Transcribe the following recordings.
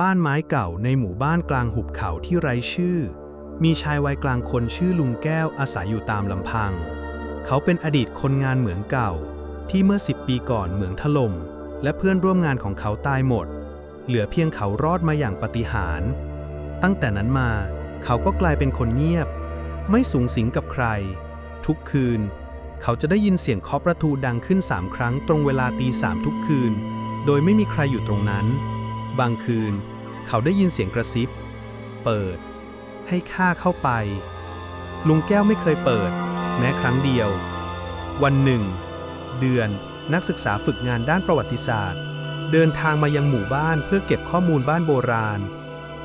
บ้านไม้เก่าในหมู่บ้านกลางหุบเขาที่ไร้ชื่อ มีชายวัยกลางคนชื่อลุงแก้วอาศัยอยู่ตามลำพัง เขาเป็นอดีตคนงานเหมืองเก่า ที่เมื่อสิบปีก่อนเหมืองถล่มและเพื่อนร่วมงานของเขาตายหมด เหลือเพียงเขารอดมาอย่างปาฏิหาริย์ตั้งแต่นั้นมาเขาก็กลายเป็นคนเงียบ ไม่สูงสิงกับใคร ทุกคืน เขาจะได้ยินเสียงเคาะประตูดังขึ้นสามครั้งตรงเวลาตีสามทุกคืน โดยไม่มีใครอยู่ตรงนั้น บางคืน เขาได้ยินเสียงกระซิบ เปิด ให้ข้าเข้าไป ลุงแก้วไม่เคยเปิด แม้ครั้งเดียว วันหนึ่ง เดือนนักศึกษาฝึกงานด้านประวัติศาสตร์ เดินทางมายังหมู่บ้านเพื่อเก็บข้อมูลบ้านโบราณ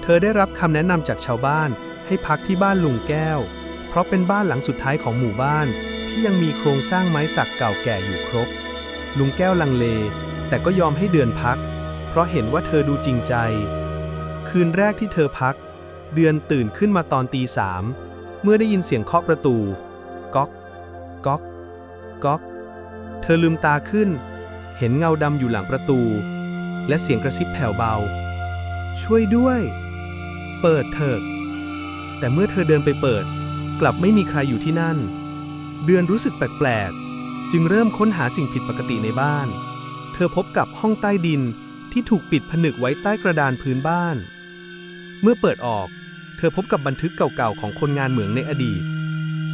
เธอได้รับคำแนะนำจากชาวบ้านให้พักที่บ้านลุงแก้ว เพราะเป็นบ้านหลังสุดท้ายของหมู่บ้าน ที่ยังมีโครงสร้างไม้สักเก่าแก่อยู่ครบ ลุงแก้วลังเล แต่ก็ยอมให้เดือนพัก ราะเห็นว่าเธอดูจริงใจ คืนแรกที่เธอพัก เดือนตื่นขึ้นมาตอนตีสาม เมื่อได้ยินเสียงเคาะประตู ก๊อก ก๊อก ก๊อก เธอลืมตาขึ้น เห็นเงาดำอยู่หลังประตู และเสียงกระซิบแผ่วเบา ช่วยด้วย เปิดเถอะ แต่เมื่อเธอเดินไปเปิด กลับไม่มีใครอยู่ที่นั่น เดือนรู้สึกแปลกๆ จึงเริ่มค้นหาสิ่งผิดปกติในบ้าน เธอพบกับห้องใต้ดิน ที่ถูกปิดผนึกไว้ใต้กระดานพื้นบ้าน เมื่อเปิดออก เธอพบกับบันทึกเก่าๆของคนงานเหมืองในอดีต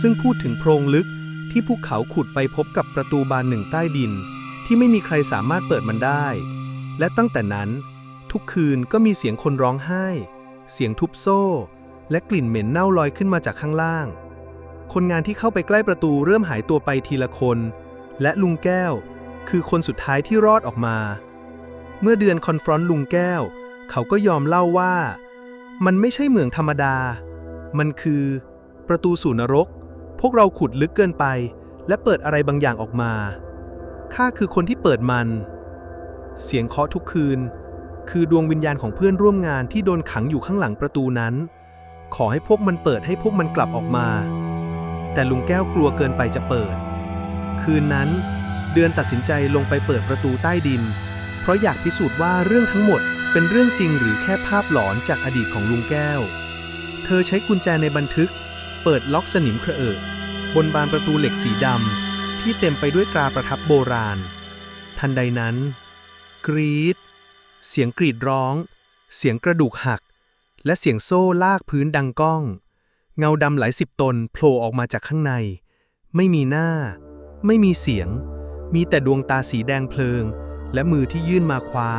ซึ่งพูดถึงโพรงลึกที่ภูเขาขุดไปพบกับประตูบานหนึ่งใต้ดิน ที่ไม่มีใครสามารถเปิดมันได้ และตั้งแต่นั้น ทุกคืนก็มีเสียงคนร้องไห้ เสียงทุบโซ่ และกลิ่นเหม็นเน่าลอยขึ้นมาจากข้างล่าง คนงานที่เข้าไปใกล้ประตูเริ่มหายตัวไปทีละคน และลุงแก้ว คือคนสุดท้ายที่รอดออกมา เมื่อเดือนคอนฟรอนต์ลุงแก้ว เขาก็ยอมเล่าว่า มันไม่ใช่เหมืองธรรมดา มันคือ ประตูสู่นรก พวกเราขุดลึกเกินไป และเปิดอะไรบางอย่างออกมา ข้าคือคนที่เปิดมัน เสียงเคาะทุกคืน คือดวงวิญญาณของเพื่อนร่วมงานที่โดนขังอยู่ข้างหลังประตูนั้น ขอให้พวกมันเปิดให้พวกมันกลับออกมา แต่ลุงแก้วกลัวเกินไปจะเปิด คืนนั้น เดือนตัดสินใจลงไปเปิดประตูใต้ดิน เพราะอยากพิสูจน์ว่าเรื่องทั้งหมดเป็นเรื่องจริงหรือแค่ภาพหลอนจากอดีตของลุงแก้ว เธอใช้กุญแจในบันทึก เปิดล็อกสนิมเคระเอะบนบานประตูเหล็กสีดำที่เต็มไปด้วยตราประทับโบราณ ทันใดนั้น กรีด เสียงกรีดร้อง เสียงกระดูกหัก และเสียงโซ่ลากพื้นดังก้อง เงาดำหลายสิบตนโผล่ออกมาจากข้างใน ไม่มีหน้า ไม่มีเสียง มีแต่ดวงตาสีแดงเพลิง และมือที่ยื่นมาคว้า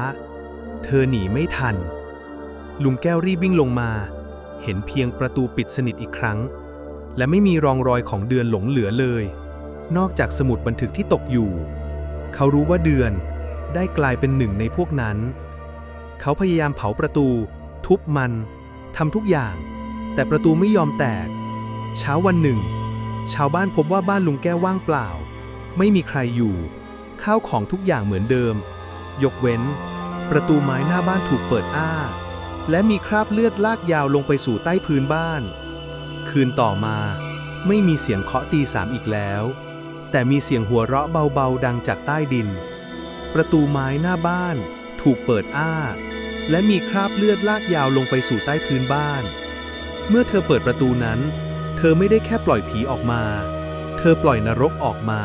เธอหนีไม่ทัน ลุงแก้วรีบวิ่งลงมา เห็นเพียงประตูปิดสนิทอีกครั้ง และไม่มีรองรอยของเดือนหลงเหลือเลย นอกจากสมุดบันทึกที่ตกอยู่ เขารู้ว่าเดือนได้กลายเป็นหนึ่งในพวกนั้น เขาพยายามเผาประตู ทุบมันทำทุกอย่าง แต่ประตูไม่ยอมแตก เช้าวันหนึ่ง ชาวบ้านพบว่าบ้านลุงแก้วว่างเปล่า ไม่มีใครอยู่ ข้าวของทุกอย่างเหมือนเดิม ยกเว้น ประตูไม้หน้าบ้านถูกเปิดอ้า และมีคราบเลือดลากยาวลงไปสู่ใต้พื้นบ้าน คืนต่อมา ไม่มีเสียงเคาะตีสามอีกแล้ว แต่มีเสียงหัวเราะเบาๆดังจากใต้ดิน ประตูไม้หน้าบ้านถูกเปิดอ้า และมีคราบเลือดลากยาวลงไปสู่ใต้พื้นบ้าน เมื่อเธอเปิดประตูนั้น เธอไม่ได้แค่ปล่อยผีออกมา เธอปล่อยนรกออกมา